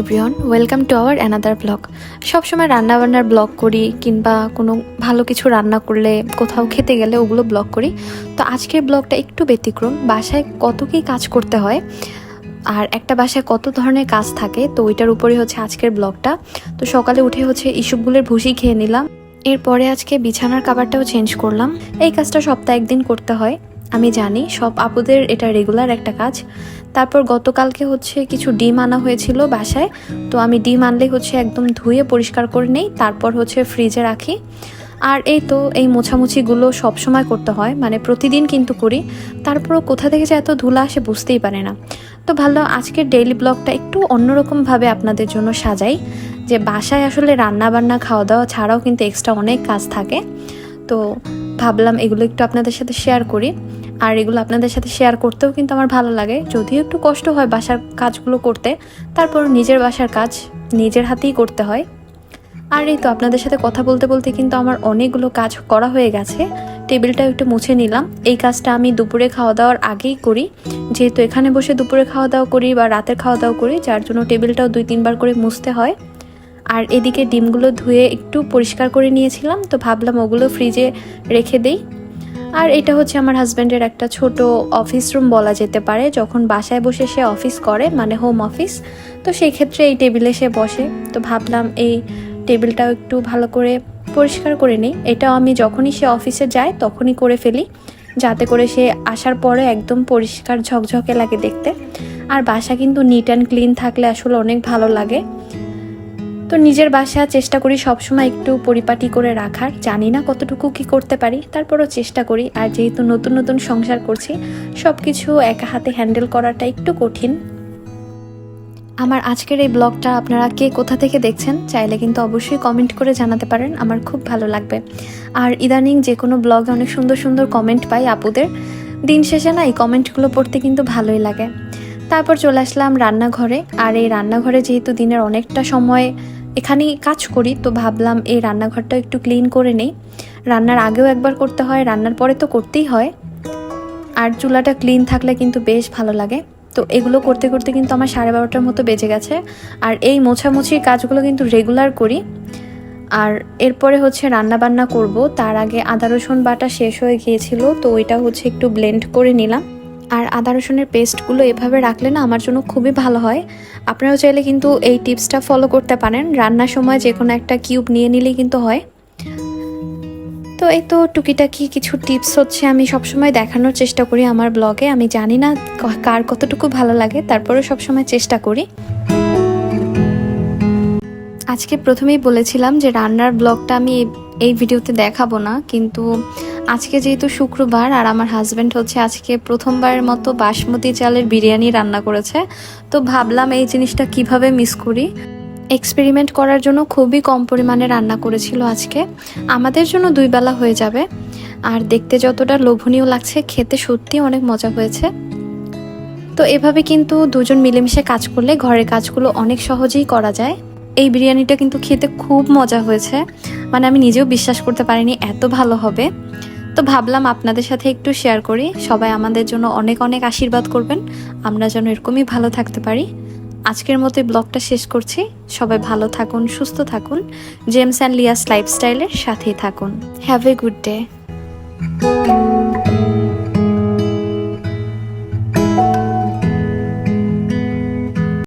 Everyone welcome to our another blog সবসময় রান্নাবান্নার blog করি কিংবা কোনো ভালো কিছু রান্না করলে কোথাও খেতে গেলে ওগুলো ব্লগ করি। তো আজকের ব্লগটা একটু ব্যতিক্রম। বাসায় কত কী কাজ করতে হয় আর একটা বাসায় কত ধরনের কাজ থাকে, তো ওইটার উপরে হচ্ছে আজকের ব্লগটা তো সকালে উঠে হচ্ছে ইসবগুলের ভুসি খেয়ে নিলাম। এরপরে আজকে বিছানার কাবারটাও চেঞ্জ করলাম। এই কাজটা সপ্তাহে একদিন করতে হয়। আমি জানি সব আপুদের এটা রেগুলার একটা কাজ। তারপর গতকালকে হচ্ছে কিছু ডিম আনা হয়েছিল বাসায়। তো আমি ডিম আনলে হচ্ছে একদম ধুয়ে পরিষ্কার করে নেই, তারপর হচ্ছে ফ্রিজে রাখি। আর এই তো এই মোছামুছিগুলো সব সময় করতে হয় মানে প্রতিদিন কিন্তু করি। তারপরও কোথা থেকে যে এত ধুলা আসে বুঝতেই পারে না। তো ভালো, আজকের ডেইলি ব্লগটা একটু অন্যরকমভাবে আপনাদের জন্য সাজাই। যে বাসায় আসলে রান্না বান্না খাওয়া দাওয়া ছাড়াও কিন্তু এক্সট্রা অনেক কাজ থাকে। তো ভাবলাম এগুলো একটু আপনাদের সাথে শেয়ার করি। আর এগুলো আপনাদের সাথে শেয়ার করতেও কিন্তু আমার ভালো লাগে। যদিও একটু কষ্ট হয় বাসার কাজগুলো করতে, তারপর নিজের বাসার কাজ নিজের হাতেই করতে হয়। আর এই তো আপনাদের সাথে কথা বলতে বলতে কিন্তু আমার অনেকগুলো কাজ করা হয়ে গেছে। টেবিলটা একটু মুছে নিলাম। এই কাজটা আমি দুপুরে খাওয়া দাওয়ার আগেই করি। যেহেতু এখানে বসে দুপুরে খাওয়া দাওয়া করি বা রাতের খাওয়া দাওয়া করি, যার জন্য টেবিলটাও দুই, তিনবার করে মুছতে হয়। আর এদিকে ডিমগুলো ধুয়ে একটু পরিষ্কার করে নিয়েছিলাম, তো ভাবলাম ওগুলো ফ্রিজে রেখে দেই। আর এটা হচ্ছে আমার হাজব্যান্ডের একটা ছোট অফিস রুম বলা যেতে পারে, যখন বাসায় বসে সে অফিস করে মানে হোম অফিস। তো সেই ক্ষেত্রে এই টেবিলে সে বসে, তো ভাবলাম এই টেবিলটাও একটু ভালো করে পরিষ্কার করে নিই। এটাও আমি যখনই সে অফিসে যায় তখনই করে ফেলি, যাতে করে সে আসার পরে একদম পরিষ্কার ঝকঝকে লাগে দেখতে। আর বাসা কিন্তু নিট অ্যান্ড ক্লিন থাকলে আসলে অনেক ভালো লাগে। তো নিজের বাসা চেষ্টা করি সবসময় একটু পরিপাটি করে রাখার। জানি না কতটুকু কি করতে পারি, তারপরও চেষ্টা করি। আর যেহেতু নতুন নতুন সংসার করছি সব কিছু একা হাতে হ্যান্ডেল করাটা একটু কঠিন। আমার আজকের এই ব্লগটা আপনারা কে কোথা থেকে দেখছেন, চাইলে কিন্তু অবশ্যই কমেন্ট করে জানাতে পারেন, আমার খুব ভালো লাগবে। আর ইদানিং যে কোনো ব্লগে অনেক সুন্দর সুন্দর কমেন্ট পাই আপুদের। দিন শেষে না এই কমেন্টগুলো পড়তে কিন্তু ভালোই লাগে। তারপর চলে আসলাম রান্নাঘরে। আর এই রান্নাঘরে যেহেতু দিনের অনেকটা সময় এখানেই কাজ করি, তো ভাবলাম এই রান্নাঘরটা একটু ক্লিন করে নেই। রান্নার আগেও একবার করতে হয়, রান্নার পরে তো করতেই হয়। আর চুলাটা ক্লিন থাকলে কিন্তু বেশ ভালো লাগে। তো এগুলো করতে করতে কিন্তু আমার সাড়ে বারোটার মতো বেজে গেছে। আর এই মোছামুছির কাজগুলো কিন্তু রেগুলার করি। আর এরপরে হচ্ছে রান্না বান্না করব। তার আগে আদা, রসুন বাটা শেষ হয়ে গিয়েছিল, তো ওইটা হচ্ছে একটু ব্লেন্ড করে নিলাম। আর আদা রসুনের পেস্টগুলো এভাবে রাখলে না আমার জন্য খুবই ভালো হয়। আপনারাও চাইলে কিন্তু এই টিপসটা ফলো করতে পারেন। রান্নার সময় যে কোনো একটা কিউব নিয়ে নিলেই কিন্তু হয়। তো এই তো টুকিটাকি কিছু টিপস হচ্ছে আমি সবসময় দেখানোর চেষ্টা করি আমার ব্লগে আমি জানি না কার কতটুকু ভালো লাগে, তারপরেও সবসময় চেষ্টা করি। আজকে প্রথমেই বলেছিলাম যে রান্নার ব্লগটা আমি এই- ভিডিওতে দেখাবো না, কিন্তু আজকে যেহেতু শুক্রবার আর আমার হাজব্যান্ড হচ্ছে আজকে প্রথমবারের মতো বাসমতি চালের বিরিয়ানি রান্না করেছে, তো ভাবলাম এই জিনিসটা কীভাবে মিস করি? এক্সপেরিমেন্ট করার জন্য খুবই কম পরিমাণে রান্না করেছিল আজকে। আমাদের জন্য দুই বেলা হয়ে যাবে। আর দেখতে যতটা লোভনীয় লাগছে, খেতে সত্যি অনেক মজা হয়েছে। তো এভাবে কিন্তু দুজন মিলেমিশে কাজ করলে ঘরের কাজগুলো অনেক সহজেই করা যায়। এই বিরিয়ানিটা কিন্তু খেতে খুব মজা হয়েছে। মানে আমি নিজেও বিশ্বাস করতে পারিনি এত ভালো হবে। তো ভাবলাম আপনাদের সাথে একটু শেয়ার করি। সবাই আমাদের জন্য অনেক অনেক আশীর্বাদ করবেন। আমরা যেন এরকমই ভালো থাকতে পারি। আজকের মতো ব্লগটা শেষ করছি। সবাই ভালো থাকুন, সুস্থ থাকুন। জেমস অ্যান্ড লিয়াস লাইফস্টাইলের সাথেই থাকুন। Have a good day